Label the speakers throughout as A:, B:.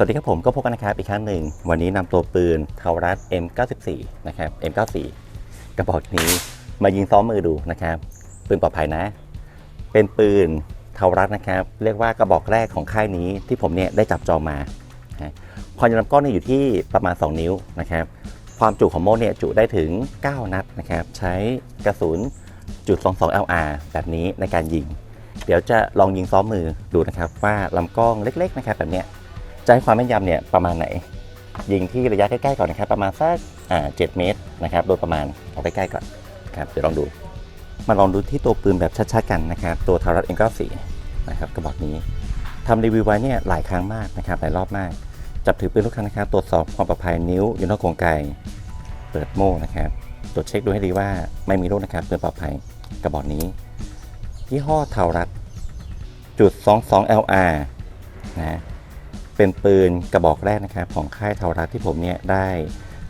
A: สวัสดีครับผมก็พบกันนะครับอีกครั้งหนึ่ง วันนี้นำตัวปืนเทารัส M94 นะครับ M94 กระบอกนี้มายิงซ้อมมือดูนะครับ ปืนปลอดภัยนะ เป็นปืนเทารัสนะครับ เรียกว่ากระบอกแรกของค่ายนี้ที่ผมเนี่ยได้จับจองมาความยาวลำกล้องเนี่ยอยู่ที่ประมาณ 2 นิ้วนะครับ ความจุของโม่เนี่ยจุได้ถึง 9 นัดนะครับ ใช้กระสุนจุด22 LR แบบนี้ในการยิง เดี๋ยวจะลองยิงซ้อมมือดูนะครับว่าลำกล้องเล็กๆนะครับแบบเนี้ย จะให้ความแม่นยำเนี่ยประมาณไหน ยิงที่ระยะใกล้ๆก่อนนะครับประมาณสักอ่าเจ็ดเมตรนะครับโดยประมาณเอาใกล้ๆก่อนครับเดี๋ยวลองดู มาลองดูที่ตัวปืนแบบชัดๆกันนะครับตัวทารัสเอ็นเก้าสี่นะครับกระบอกนี้ทำรีวิวไว้เนี่ยหลายครั้งมากนะครับหลายรอบมาก จับถือปืนทุกครั้งนะครับตรวจสอบความปลอดภัยนิ้วอยู่นอกกรงไกเปิดโม่นะครับตรวจเช็คดูให้ดีว่าไม่มีโรคนะครับปืนปลอดภัยกระบอกนี้ยี่ห้อทารัสจุด22 LR นะ เป็นปืนกระบอกแรกนะครับของค่ายเทารัฐที่ผมเนี่ยได้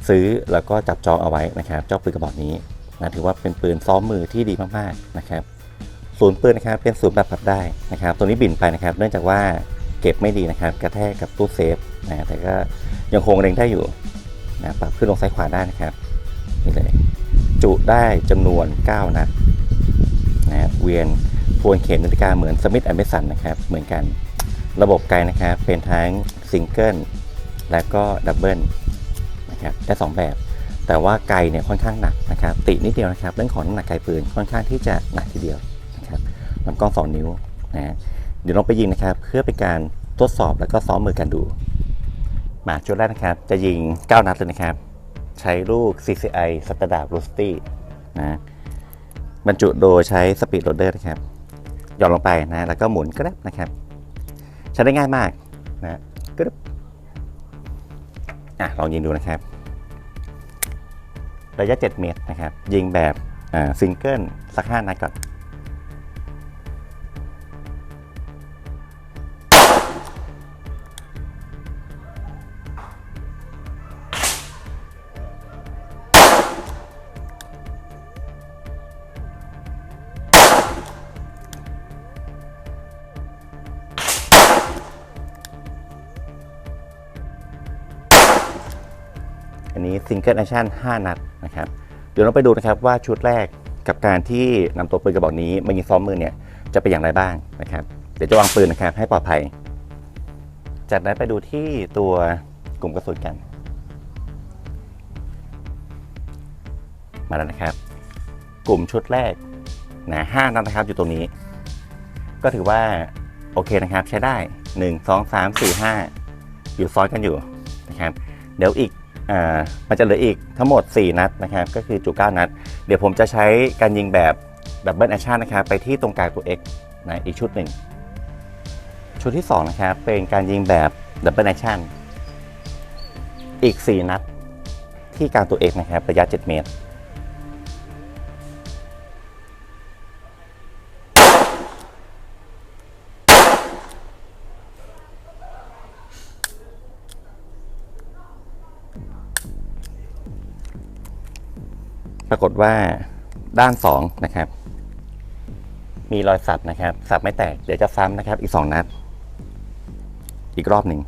A: ซื้อแล้วก็จับจองเอาไว้นะครับ เจ้าปืนกระบอกนี้นะถือว่าเป็นปืนซ้อมมือที่ดีมากๆนะครับศูนย์ปืนนะครับเป็นศูนย์แบบปรับได้นะครับ ตัวนี้บินไปนะครับ เนื่องจากว่าเก็บไม่ดีนะครับ กระแทกกับตู้เซฟนะแต่ก็ยังคงเล็งได้อยู่นะปรับขึ้นลงซ้ายขวาได้นะครับนี่เลยจุได้จำนวน 9 นัดนะเวียนทวนเข็มนาฬิกาเหมือนสมิธแอนด์เมสันนะครับ เหมือนกัน ระบบไกลนะครับเป็นทั้งซิงเกิลและก็ดับเบิลนะครับได้สองแบบ แต่ว่าไกลเนี่ยค่อนข้างหนักนะครับ ตินิดเดียวนะครับ เรื่องของน้ำหนักไกลปืนค่อนข้างที่จะหนักทีเดียวนะครับลำกล้อง 2 นิ้วนะเดี๋ยวลองไปยิงนะครับ เพื่อเป็นการทดสอบแล้วก็ซ้อมมือกันดู มาชุดแรกนะครับ จะยิง 9 นัดเลยนะครับ ใช้ลูก CCI Standard Rusty นะบรรจุโดยใช้สปีดโรเดอร์นะครับหย่อนลงไปนะแล้วก็หมุนกระดับนะครับ ช้ได้ง่ายมากนะกรึบอะลองยิงดูนะครับ ระยะ 7 เมตรนะครับ ยิงแบบซิงเกิลสัก 5 นัดก่อน ซิงเกิลแอคชั่น5นัดนะครับ เดี๋ยวเราไปดูนะครับว่าชุดแรกกับการที่นำตัวปืนกระบอกนี้มายิงซ้อมมือเนี่ยจะเป็นอย่างไรบ้างนะครับ เดี๋ยวจะวางปืนนะครับให้ปลอดภัย จากนั้นไปดูที่ตัวกลุ่มกระสุนกัน มาแล้วนะครับ กลุ่มชุดแรกนะห้านัดนะครับอยู่ตรงนี้ ก็ถือว่าโอเคนะครับใช้ได้ 1 2 3 4 5 อยู่ซ้อนกันอยู่นะครับ เดี๋ยวอีก มันจะเหลืออีกทั้งหมด 4 นัดนะครับ ก็คือจุ9นัด เดี๋ยวผมจะใช้การยิงแบบดับเบิลแอคชั่นนะครับ ไปที่ตรงกลางตัว X นะอีกชุดหนึ่ง ชุดที่ 2 นะครับ เป็นการยิงแบบดับเบิลแอคชั่นอีก 4 นัด ที่กลางตัว X นะครับ ระยะ 7 เมตร ปรากฏว่าด้าน2นะครับ มีรอยสับนะครับ สับไม่แตก เดี๋ยวจะซ้ำนะครับ อีก 2 นัด อีกรอบหนึ่ง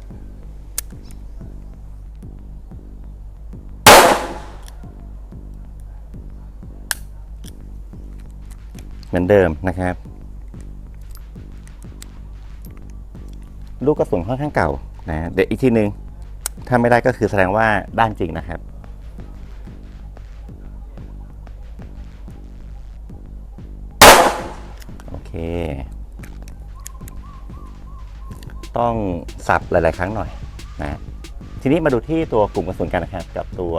A: เหมือนเดิมนะครับ ลูกกระสุนค่อนข้างเก่านะ เดี๋ยวอีกทีนึง ถ้าไม่ได้ก็คือแสดงว่าด้านจริงนะครับ ต้องสับหลาย ๆ ครั้งหน่อยนะทีนี้มาดูที่ตัวกลุ่มกระสุนกันนะครับ กับตัว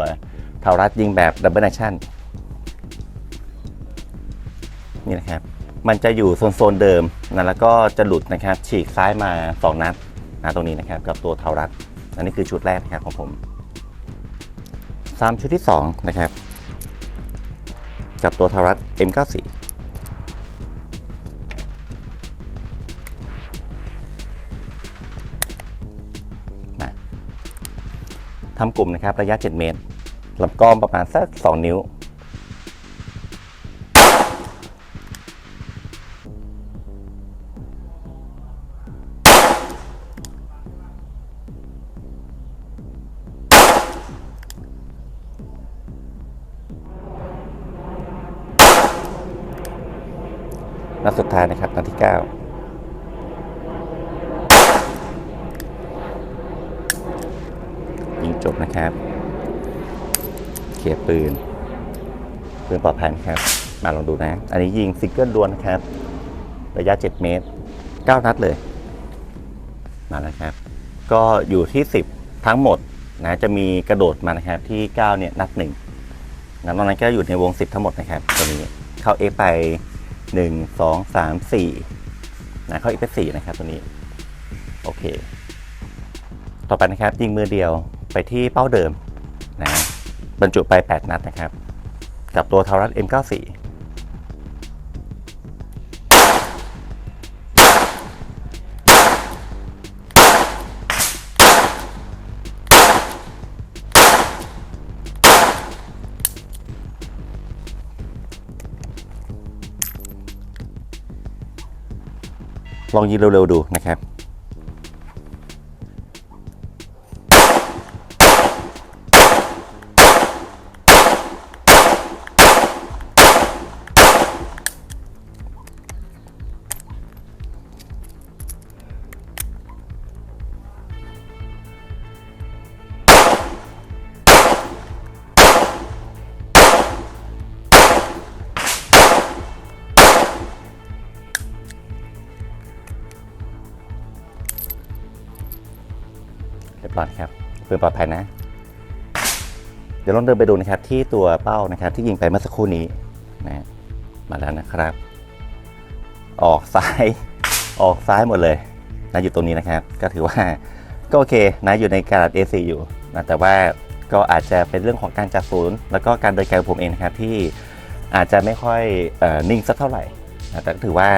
A: เทารัดยิงแบบดับเบิลแอคชั่นนี่นะครับ มันจะอยู่โซน ๆ เดิมนะแล้วก็จะหลุดนะครับ ฉีกซ้ายมา 2 นัดนะตรงนี้นะครับ กับตัวเทารัดอันนี้คือชุดแรกนะครับของผมซ้ำชุดที่ 2 นะครับ กับตัวเทารัด M94 ทำกลุ่มนะครับระยะ 7 เมตรลำกล้องประมาณสัก 2 นิ้ว นัดสุดท้ายนะครับนัดที่ 9 จบนะครับเคลียปืนปืนปลอดภัยนะครับ มาลองดูนะ อันนี้ยิงซิงเกิลดวนนะครับ ระยะ 7 เมตร 9 นัดเลย มาแล้วครับ ก็อยู่ที่ 10 ทั้งหมดนะจะมีกระโดดมานะครับที่ 9 เนี่ยนัดหนึ่งนะตอนนั้นก็อยู่ในวง 10 ทั้งหมดนะครับตัวนี้เข้า X ไป 1 2 3 4นะเข้า X ไป4นะครับตัวนี้ โอเค ต่อไปนะครับยิงมือเดียว ไปที่เป้าเดิมนะบรรจุไป 8 นัดนะครับ กับตัวทารัส M94 ลองยิงเร็วๆดูนะครับ เรียบร้อยครับปืนปลอดภัยนะ เดี๋ยวลองเดินไปดูนะครับที่ตัวเป้านะครับที่ยิงไปเมื่อสักครู่นี้นะมาแล้วนะครับ ออกซ้ายออกซ้ายหมดเลยนะอยู่ตรงนี้นะครับ ก็ถือว่าก็โอเคนะอยู่ในการ AC อยู่นะแต่ว่าก็อาจจะเป็นเรื่องของการจัดศูนย์ แล้วก็การเดินไกลของผมเองนะครับที่อาจจะไม่ค่อยออนิ่งสักเท่าไหร่นะแต่ก็ถือว่า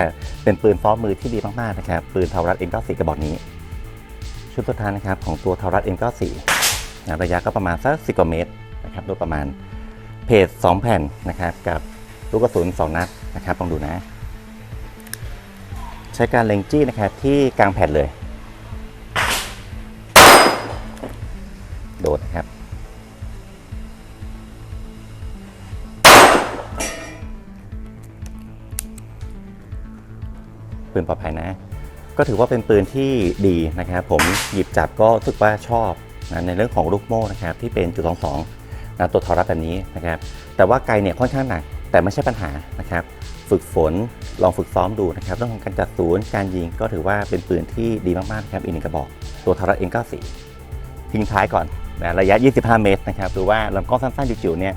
A: เป็นปืนฟ้อมมือที่ดีมากๆนะครับ ปืนทารัส M94 กระบอกนี้ ชุดสุดท้ายนะครับของตัวทารัส M94 นะระยะก็ประมาณสัก10กว่าเมตรนะครับโดยประมาณเพจ2แผ่นนะครับกับลูกกระสุน2นัดนะครับลองดูนะ ใช้การเล็งจี้นะครับที่กลางแผ่นเลย โดดนะครับ ปืนปลอดภัยนะ ก็ถือว่าเป็นปืนที่ดีนะครับ ผมหยิบจับก็รู้สึกว่าชอบนะในเรื่องของลูกโม่นะครับที่เป็นจุดสองสองนะตัวทอรัสแบบนี้นะครับ แต่ว่าไกลเนี่ยค่อนข้างหนัก แต่ไม่ใช่ปัญหานะครับ ฝึกฝนลองฝึกซ้อมดูนะครับเรื่องของการจัดศูนย์การยิงก็ถือว่าเป็นปืนที่ดีมากๆนะครับอีกหนึ่งกระบอก ตัวทอรัส M94 ทิ้งท้ายก่อนนะระยะ 25 เมตรนะครับดูว่าลำกล้องสั้นๆจิ๋วๆเนี่ย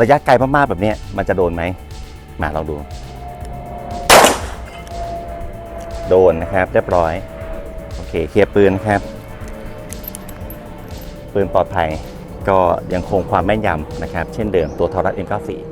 A: ระยะไกลมากๆแบบนี้มันจะโดนไหมมาลองดู โดนนะครับเรียบร้อยโอเคเคลียร์ปืนครับ ปืนปลอดภัยก็ยังคงความแม่นยำนะครับ เช่นเดิมตัวทอรัส M94